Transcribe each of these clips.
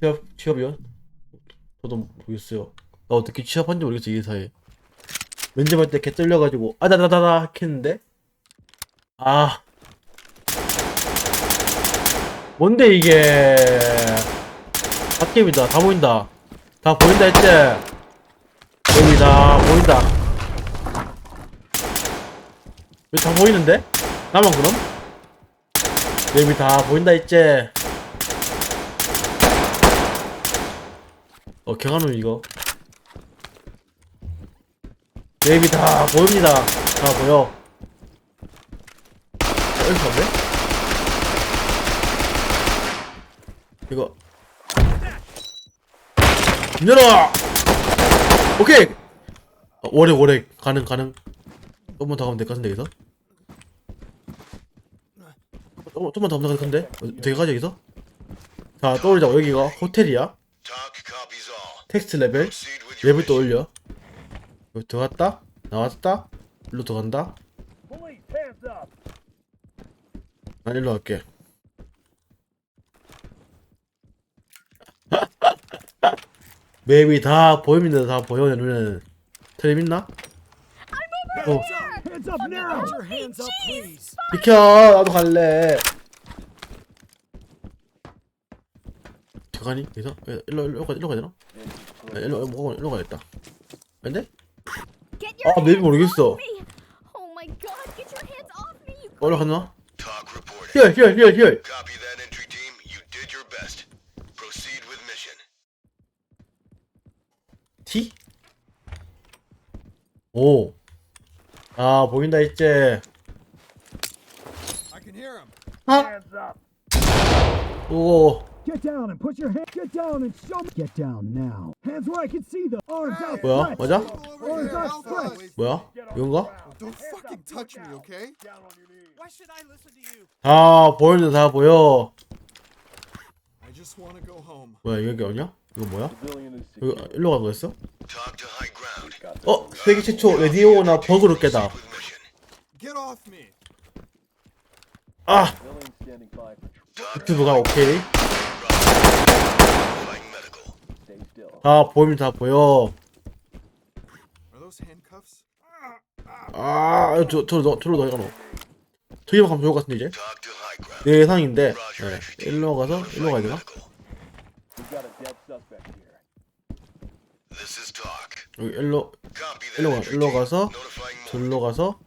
취업 취업이요? 저도 모르겠어요. 나 어떻게 취업한지 모르겠어 이 회사에. 면접할 때 개 떨려가지고 아다다다다 했는데? 아. 뭔데 이게? 갓게임이다 다 보인다. 다 보인다 했지? 여기 다 보인다. 여기 다 보이는데? 나만 그럼? 여기 다 보인다 했지 어 경한우 이거 맵이 다 보입니다. 다 보여. 어, 여기 가네? 이거. 열어! 오케이! 어, 오래, 오래. 가능, 가능. 조금만 더 가면 될 것 같은데, 여기서? 조금, 조금만 더 가면 될것 같은데? 어, 되게 가지, 여기서? 자, 떠올리자. 여기가 호텔이야. 텍스트 레벨. 랩을 또 올려. 여기 들어갔다. 나왔다. 일로 들어간다. 난 일로 갈게. 맵이 다 보입니다. 다 보여 내 눈에는. 텔레 있나? 어. 비켜. 나도 갈래. 저가니? 여기서? 예, 일로 일로 가 일로 가야 되나? 아, 일로 뭐 일로? Get your 아 맵이 모르겠어. off me! Oh my god, get your hands off me! You 올라갔나? talk reported. 히얼 히얼 히얼 히얼. Copy that entry team. You did your best. Proceed with mission. T? 오. 아 보인다 했지. I can hear him. 아. 오. Get down and put your hand. Get down and show me. Get down now. Hands where I can see them. Arms out. 뭐야? stretch. 맞아? Alpha. right. Wait, 뭐야? 이건가? Don't fucking touch me, okay? Why should I listen to you? 다 보이는데 다 보여. I just want to go home. 뭐야 여기 어디냐? 이거 뭐야? 이거 일로 간 거였어? 어 세계 최초 레디오나 버그로 깨다. Get off me. 아 유튜브가 오케이. 다 보입니다 다 보여. Are those handcuffs? 아저 저로 저로 넣어가 놓. 저기만 가면 좋을 것 같은데 이제. 내 예상인데. 네. 일로 가서 일로 가야 되나? 여기 일로 일로 가 일로. 가서. 절로 가서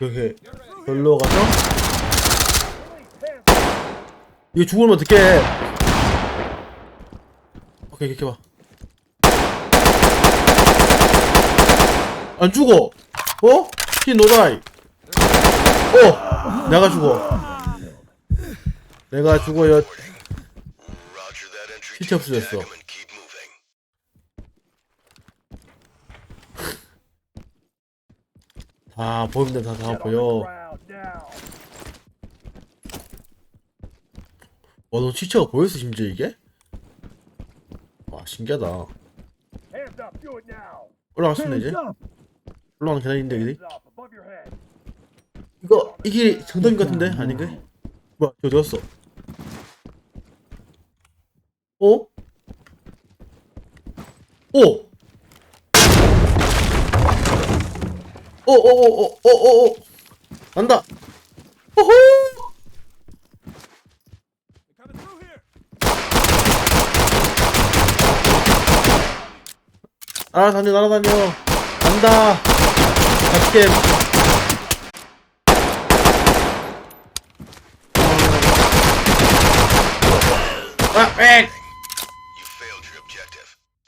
이렇게 절로 가서 이거 죽으면 어떡해 오케이 이렇게 봐. 안 죽어 어? 피 노라이 어 내가 죽어 내가 죽어요 시체. 없어졌어. Keep moving. 다 다, 보여. 와 너 시체가 보였어 심지어 이게? 와 신기하다. 올라갔습니다 이제. 올라가는 계단인데 여기. 이거 이 길이 정답인 것 같은데 아닌가? 뭐야 저 어디 갔어? 어? 오! 어, 어어어어어어 어 난다 호호. 날아다녀 날아다녀 간다 갓겜 아, 엑!